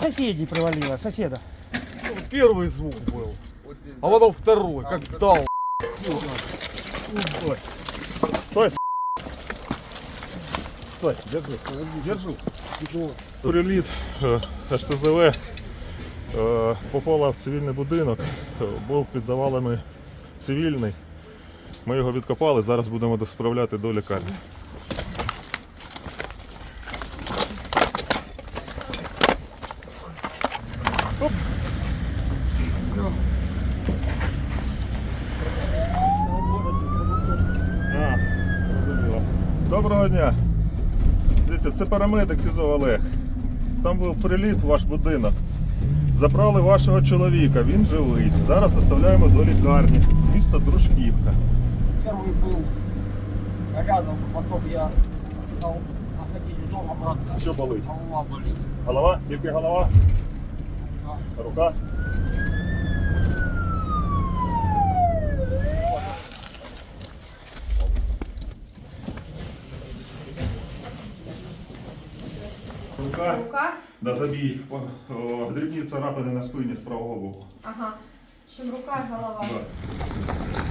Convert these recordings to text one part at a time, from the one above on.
Соседи привалило, соседа. Ну, первый звук был. А потом второй, как дал. Стой. Стой. Стой, держи. Держу. Приліт е, СЗВ е, попала в цивільний будинок, е, був під завалами цивільний. Ми його відкопали, зараз будемо досправляти до лікарні. Доброго дня. Дивіться, це парамедик СІЗО Олег. Там був приліт в ваш будинок. Забрали вашого чоловіка, він живий. Зараз доставляємо до лікарні. Місто Дружківка. Первый был рядом, потом я стал заходить в дом. Що болить? Голова болит. Голова? Тільки голова? Рука? Рука? Рука? Да забій. О, о, Дрібні царапини на спині з правого боку. Ага. Щоб рука і голова. Да.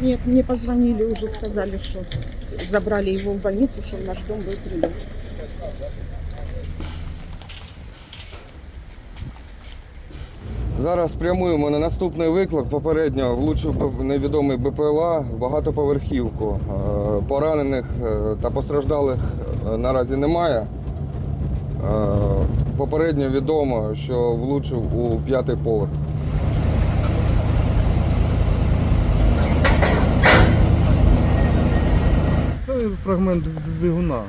Нет, мне позвонили, уже сказали, что забрали его в больницу, что в наш дом был прилет. Зараз прямуємо на наступний виклик. Попередньо влучив невідомий БПЛА в багатоповерхівку. Е, Поранених е, та постраждалих е, наразі немає. Попередньо відомо, що влучив у п'ятий поверх. Це фрагмент двигуна.